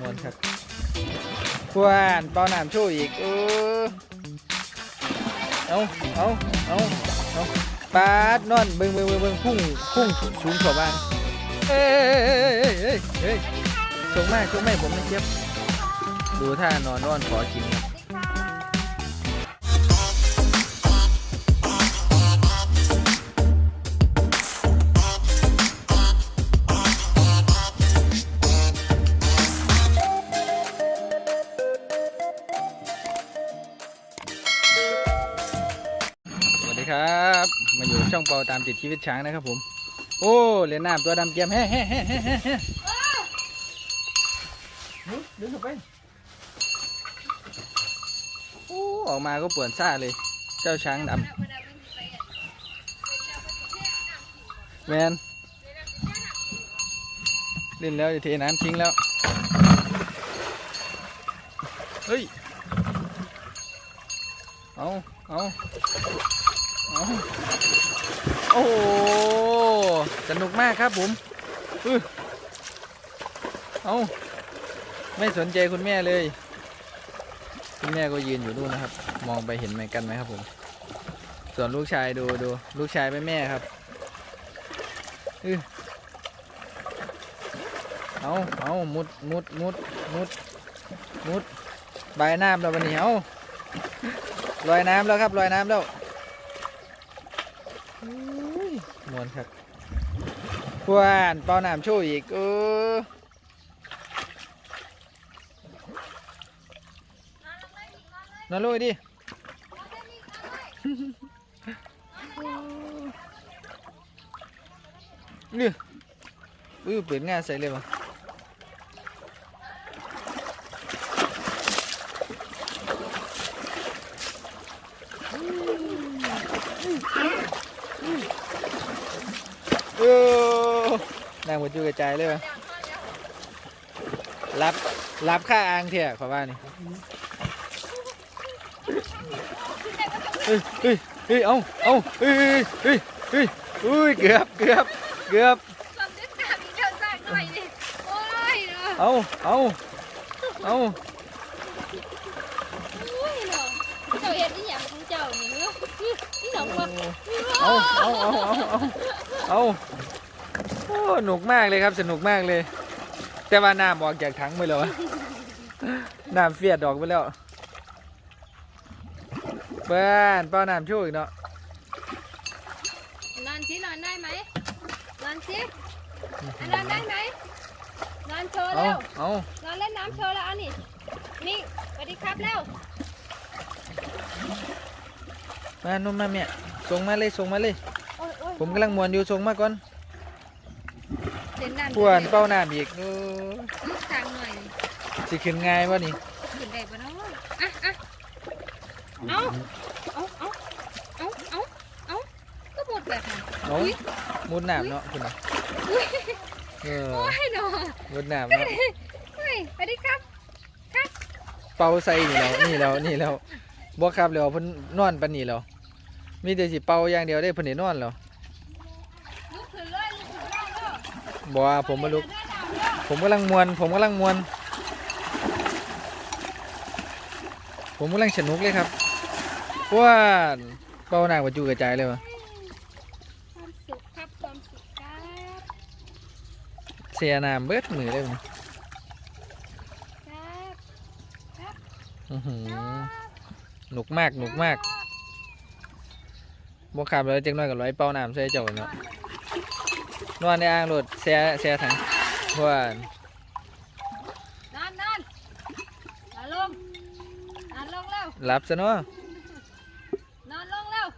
มวนครับพวนเป่าน้ำชว์อีกเออเอาเอาเอาเอาปาดนอนเบิ่งเบิ่งเบิ่งเบิ่งพุ่งพุ่งสูงกว่าบ้านเอ้ยเอ้ยเอ้ยเอ้ยส่งมากส่งไม่ผมนะเจี๊ยบดูท่านอนนอนขอกินครับ ดีครับ มาอยู่ช่องเปาตามติดชีวิตช้างนะครับผม โอ้เหรียญน้ำตัวดำเกียมแฮ่แฮ่แฮ่แฮ่แฮ่ดึงเข้าไป โอ้ออกมาก็ปวดซ่าเลย เจ้าช้างดำแมนเล่นแล้วจะเทน้ำทิ้งแล้ว เฮ้ย เอาเอา เอาโอ้โหสนุกมากครับผมอื้อเอาไม่สนใจคุณแม่เลย คุณแม่ก็ยืนอยู่นู่นนะครับ มองไปเห็นไหมกันไหมครับผม ส่วนลูกชายดูดูลูกชายแม่แม่ครับอือเอาเอามุดมุดมุดมุดมุดใบน้ำแล้ววันนี้เอาลอยน้ำแล้วครับลอยน้ำแล้วอุ้ยม วนครับพวนเป่าน้ำโชว์อีกเอออนอนลงไปดินี่อื้อเปิดง่ายใส่เลยมั้งเออนางหมดอยู่กระจายเลยมั้งรับรับค่าอ่างเถอะขอว่านี่เฮ้ยเฮ้ยเฮ้ยเอาเอาเฮ้ยเฮ้ยเฮ้ยเฮ้ยอุ้ยเกือบเกือบเกือบความนึกตามอีกเจ้าสร้างหน่อยดิโอ้ยเนาะเอาเอาเอาโอ้ยเนาะเจ้าเฮ็ดอีหยังของเจ้านี่เนาะนี่หนองว่าเอาเอาเอาเอาเอาเอาโอ้หนุกมากเลยครับสนุกมากเลย แต่ว่าน้ำออกจากถังไปแล้วอะน้ำเฟียดออกไปแล้วเบิ้นเป้าน้ำช่วยอีกเนาะนอนสินอนได้ไหมนอนสิอะนอนได้ไหมนอนโชว์เอาเร็วเอานอนเล่นน้ำโชว์แล้วเอานี่นี่สวัสดีครับเร็วมานุ่มมาเมียส่งมาเลยส่งมาเลยโอ้ยโอ้ยผมกำลังมวนอยู่ส่งมาก่อน เสียงดังพวนเป้าหน้ำอีกโอ้ลูกทางหน่อยสิขึ้นง่ายวะนี่ขึ้นได้ปะเนาะอะอะเอาเอาเอาเอาเอาเอาก็หมดแบบนั้นเอามุดหน้ำเนาะคุณน่ะอุ้ยเออโอ้ยเนาะมุดหน้ำเนาะเฮ้ยสวัสดีครับเป่าใส่นี่แล้วนี่แล้วนี่แล้วบ่ครับแล้วเพิ่นนอนปานนี้แล้วมีแต่สิเป่าอย่างเดียวได้เพิ่นได้นอนแล้ว ลุกขึ้นเลยลุกขึ้นเลยเด้อ บ่ว่าผมบ่ลุกเดินเอาเด้อผมกำลังมวน ผมกำลังมวน ผมกำลังสนุกเลยครับว้าเป่าหน้ากว่าจูกระจายเลยวะความสุขครับความสุขครับเสียน้ำเบิดมือเลยมั้ยครับอื้อหือหนุกมากหนุกมากบ่ขับแล้วจังน้อยก็ร้อยเป่าน้ำใส่เจ้าเนาะ นอนในอ่างรถแช่แช่ถังว้านนอนนอนนอนลงนอนลงเร็วหลับซะเนาะนอนลงเร็ว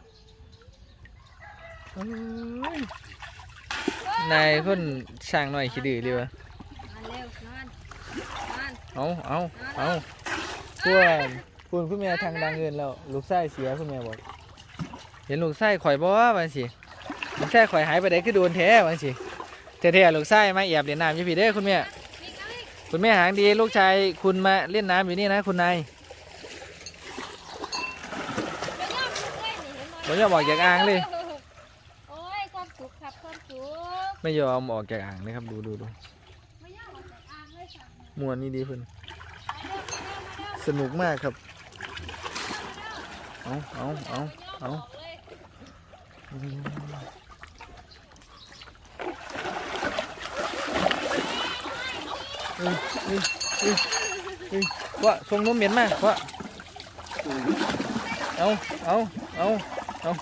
นายคนช่างหน่อยขี้ดื้อเลยวะนอนเร็วนอนนอนเอาเอาเอาพวกคุณคุณแม่ทางดังเงินแล้วลูกไส้เสียคุณแม่บอกเห็นลูกไส้ข่อยบ่บางสิ ลูกไส้ข่อยหายไปไหนคือโดนแท้บางสิแท้ๆลูกไส้มาแอบเล่นน้ำอยู่พี่เด้อคุณแม่คุณแม่หางดีลูกชายคุณมาเล่นน้ำอยู่นี่นะ คุณนายไม่ยอมลุกเลยนี่เห็นไหมไม่ยออกจากอ่างเลยโอ้ยความสุขครับความสุขไม่ยอมออกจากอ่างเลยครับดูดูดูไม่ยอมออกจากอ่างเลยสั่งเลยมวนนี่ดีเพิ่นสนุกมากครับเอาเอาเอาเอาอืมเอ้ยเอ้ยเอ้ยเอ้ย ว่าส่งนมเหม็นมากว่าเอาเอาเอาเอา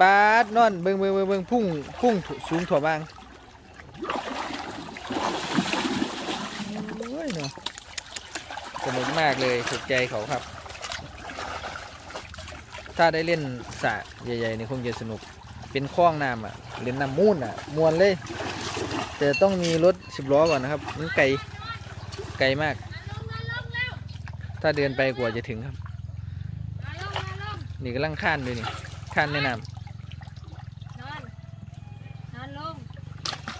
ปาดนอนเบิ่งเบิ่งเบิ่งเบิ่งพุ่งพุ่งสูงถั่วบางโอ้ยเนาะสนุกมากเลยถูกใจเขาครับ ถ้าได้เล่นสระใหญ่ๆนี่คงจะสนุก เป็นคลองน้ำอะเล่นน้ำมูนอะมวนเลย แต่ต้องมีรถสิบล้อก่อนนะครับมันไกล ไกลมาก ถ้าเดินไปกว่าจะถึงครับมาลงมาลงนี่กำลังข้านด้วยนี่ข้านในน้นอนนอนลง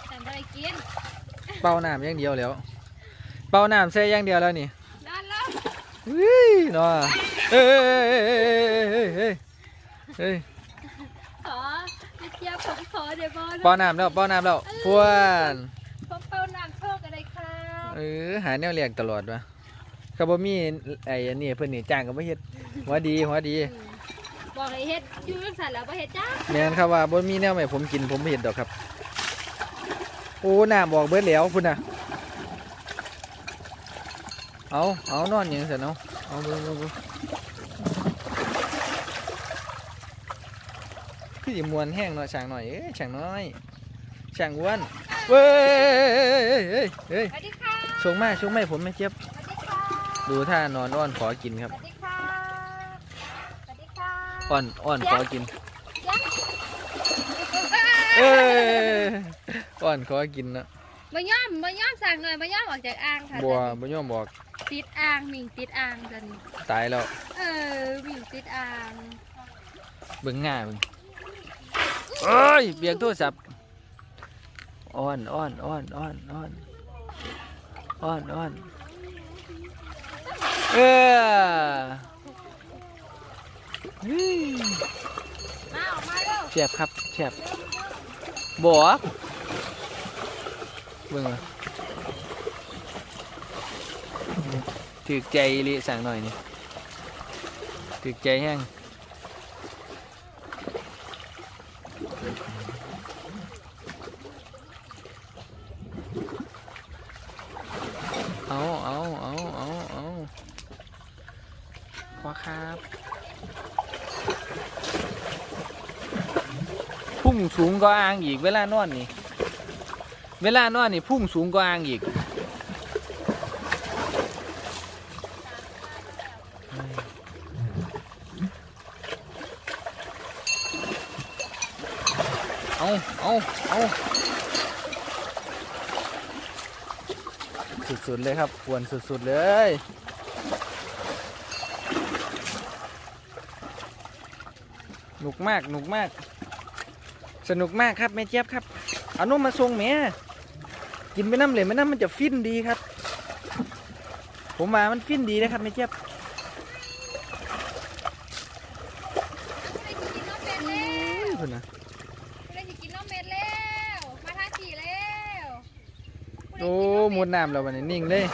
แต่ไม่ได้กินำเป้าน้ำอย่างเดียวแล้ว เป้าน้ำใส่อย่างเดียวแล้วนี่นอนลงเฮ้ยเนาะเอ้ยเอ้ยเอ้ยเอ้ยเอ้ยเอ้ยขอไปเที่ยวผมขอเดี๋ยวบอลป้อนน้ำแล้วป้อนน้ำแล้วพวน ออหาแนวเรียกตลอดวะก็บ่มีไอ้อันนี้เพิ่นนี่จ้างก็บ่เฮ็ดหัวดีหัวดีอืมบอกให้เฮ็ดอยู่จังสันแล้วบ่เฮ็ดจ้าแม่นครับว่าบ่มีแนวให้ผมกินผมบ่เฮ็ดดอกครับ โอ้น้ำบอกเบิดแล้วพุ่นน่ะเอาเอานอนหยังซั่นเอาเอาเบิ่งเบิ่งเบิ่งคือสิม่วนแห้งเนาะช่างน้อยเอ้ยช่างน้อยช่างอ้วนเว้ยเฮ้ยเฮ้ย สวัสดีค่ะ ส่งมาส่งมาให้ผมแม่เจี๊ยบสวัสดีค่ะดูท่านอนอ้อนขอกินครับสวัสดีค่ะสวัสดีค่ะอ้อนอ้อนขอกินยังเอ้ยอ้อนขอกินนะมาย่อมมาย่อมสั่งหน่อยมาย่อมออกจากอ่างค่ะบัวบ่ยอมบอกติดอ่างหมิงติดอ่างจันตายแล้วเออหมิงติดอ่างเบิ่งง่ามึงเอ้ยเบียกโทรศัพท์อ้อนอ้อนอ้อนอ้อนอ้อน อ้อนอ้อนเออเฮ้ยมาออกมาเร็วแซ่บครับแซ่บบอกเบิ่งมาถือใจอีหลิสั่งหน่อยนี่ถือใจแห้ง เอาเอาเอาเอาเอาพอครับ พุ่งสูงก็อ่างอีก เวลานอนนี่ เวลานอนนี่พุ่งสูงก็อ่างอีก เอาเอาเอาสุดๆเลยครับปวนสุดๆเลยหนุกมากหนุกมาก สนุกมากครับแม่เจี๊ยบครับเอานมมาส่งแม่กินไปน้ำเลยไม่น้ำมันจะฟินดีครับ ผมว่ามันฟินดีนะครับแม่เจี๊ยบผู้ใดสิกินน้องเป็ดแล้วคุณนะผู้ใดสิกินน้องเป็ดแล้วมาทางสี่แล้วผู้ใดโอ้กินหมดน้ำแล้ววันนี้นิ่งเลยน้ำ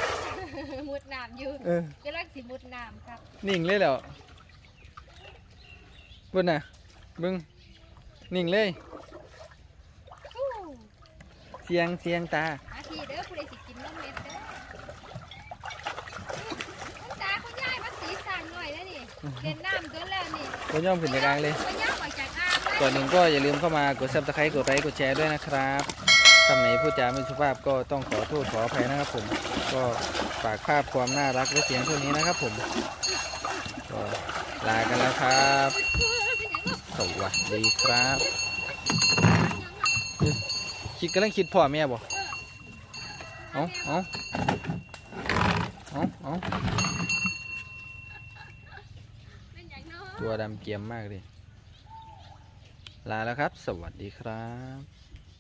เป็ดมุดน้ำอยู่เออกำลังสิมุดน้ำครับนิ่งเลยแล้วคุณน่ะมึงนิ่งเลยอู้ เสียงเสียงตามาทีเด้อผู้ใดสิกินน้องเป็ดเด้อคุณตาคุณยายมาสีสั่งหน่อยแล้วนี่เล่นน้ำเกินแล้วนี่ก็ย่อมขึ้นจากกลางเลยมาย่อมออกจากอ่างเลยก่อนหนึ่งก็อย่าลืมเข้ามากดซับสไครต์กดไลค์กดแชร์ด้วยนะครับคำไหนพูดจาไม่สุภาพก็ต้องขอโทษขออภัยนะครับผม ก็ฝากภาพความน่ารักไว้เพียงเท่านี้นะครับผมก็ลากันแล้วครับเป็นหยังลูกสวัสดีครับเอ้ย คิดกำลังคิดพ่อแม่บ่เอาเอาเอาเอาเป็นหยังเนาตัวดำเกียมมากเลยลาแล้วครับ สวัสดีครับ